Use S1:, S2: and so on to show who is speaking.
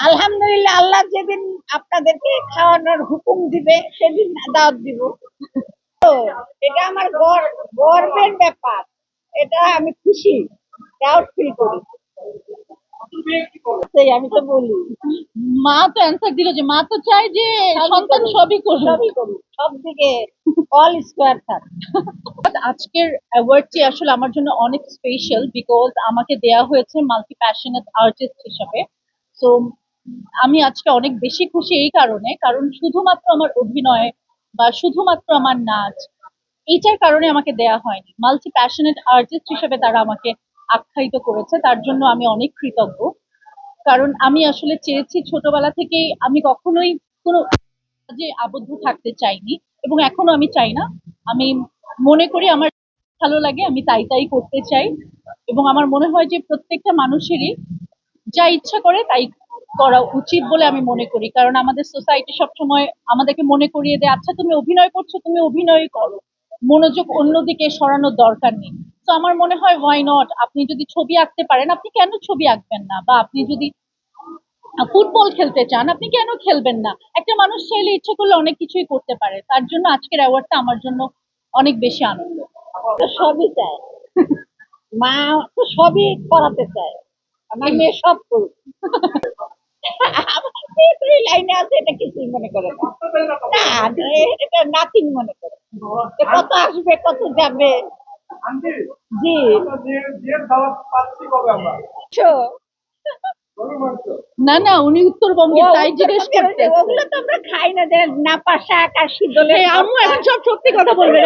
S1: আলহামদুলিল্লাহ আল্লাহ যেদিন আপনাদেরকে খাওয়ানোর হুকুম দিবে সেদিন দাওয়াত দিব। তো এটা আমার গর্ব গর্বের ব্যাপার। এটা আমি খুশি প্রাউড ফিল করি। সেই আমি তো বলি।
S2: মা তো অ্যান্সার দিল যে মা তো চায় যে সন্তান সবই করবে
S1: সবই করি সব দিকে অল স্কোয়ার থাক
S2: আজকের অ্যাওয়ার্ডটি আসলে আমার জন্য অনেক স্পেশাল বিকজ আমাকে দেয়া হয়েছে মাল্টি প্যাশনেট আর্টিস্ট হিসাবে। সো আমি আজকে অনেক বেশি খুশি এই কারণে, কারণ শুধুমাত্র আমার অভিনয় বা শুধুমাত্র আমার নাচ, এইটার কারণে আমাকে দেয়া হয়নি। মাল্টি প্যাশনেট আর্টিস্ট হিসেবে তারা আমাকে আখ্যায়িত করেছে, তার জন্য আমি অনেক কৃতজ্ঞ। কারণ আমি আসলে চেয়েছি ছোটবেলা থেকেই আমি কখনোই কোনো কাজে আবদ্ধ থাকতে চাইনি এবং এখনও আমি চাই না। আমি মনে করি আমার ভালো লাগে, আমি তাই তাই করতে চাই এবং আমার মনে হয় যে প্রত্যেকটা মানুষেরই যা ইচ্ছা করে তাই করা উচিত বলে আমি মনে করি। কারণ আমাদের সোসাইটি সবসময় আমাদেরকে মনে করিয়ে দেয় আচ্ছা তুমি অভিনয় করছ, তুমি অভিনয় করো। মনোযোগ অন্যদিকে সরানোর দরকার নেই। তো আমার মনে হয় ওয়াই নট আপনি যদি ছবি আঁকতে পারেন, আপনি কেন ছবি আঁকবেন না? বা আপনি যদি ফুটবল খেলতে চান, আপনি কেন খেলবেন না? একটা মানুষ চাইলে ইচ্ছে করলে অনেক কিছুই করতে পারে। তার জন্য আজকের অ্যাওয়ার্ডটা আমার জন্য অনেক বেশি আনন্দ।
S1: সবই চায়। মা তো সবই করাতে চায়। আমার মেয়ে সব করুক। লাইনে আছে এটা কিছুই মনে করে না। না এটা মনে করে। কত আসবে কত যাবে? জি।
S2: না না উনি উত্তরবঙ্গে তাই জিজ্ঞেস করতে
S1: ওগুলো তো আমরা খাই না শাক আর সিদ্ধ
S2: আম্মু এখন সব সত্যি কথা বলবে।